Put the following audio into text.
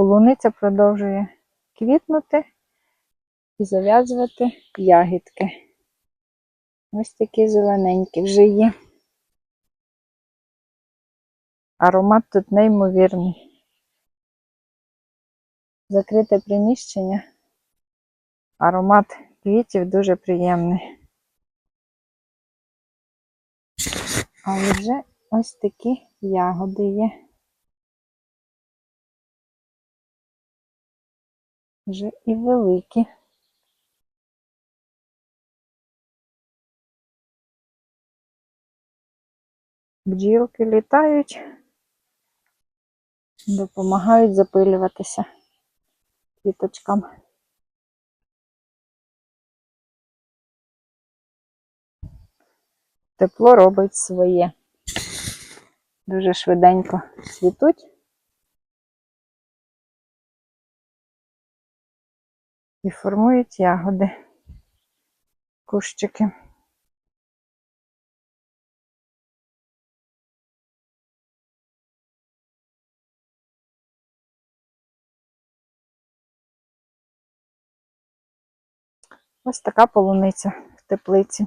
Полуниця продовжує квітнути і зав'язувати ягідки. Ось такі зелененькі вже є. Аромат тут неймовірний. Закрите приміщення. Аромат квітів дуже приємний. Але вже ось такі ягоди є. Вже і великі. Бджілки літають, допомагають запилюватися квіточкам. Тепло робить своє. Дуже швиденько цвітуть. І формують ягоди, кущики. Ось така полуниця в теплиці.